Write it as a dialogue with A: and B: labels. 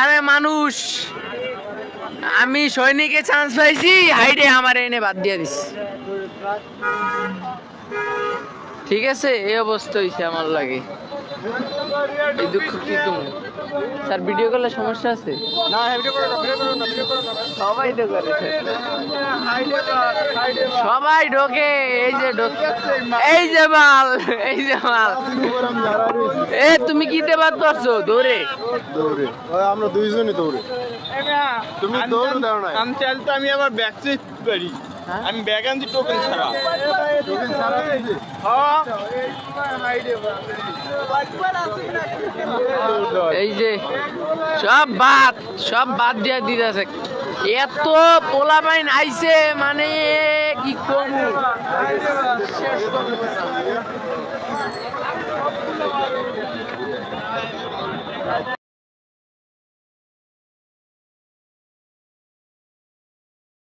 A: আরে মানুষ, আমি সৈনিকে চান্স পাইছি হাইডে আমার এনে বাদ দিয়ে দিস। ঠিক আছে, এই অবস্থা হয়েছে আমার লাগে। দুঃখ কি তুমি স্যার ভিডিও করলে সমস্যা আছে?
B: না ভিডিও করো না ভিডিও করো না ভিডিও করো না
A: সবাই তো করে
B: হাইডে হাইডে
A: সবাই ঢোকে এই যে ঢোকে এই যে মাল এই যে মাল। এ তুমি কি দেবার করছ? দৌড়ে।
B: দৌড়ে। আমরা দুইজনই দৌড়ে। তুমি দৌড় দাও না।
C: আমি চাইলে তো আমি আবার ব্যাক চেক পারি
A: হ্যাঁ?
C: আমি ব্যাগ আনছি টোকেন ছাড়া।
B: টোকেন ছাড়া
C: হ্যাঁ।
A: এই যে, সব বাদ সব বাদ দিয়ে দিতেছে। এত পোলা পাইন আইছে মানে কি কমু?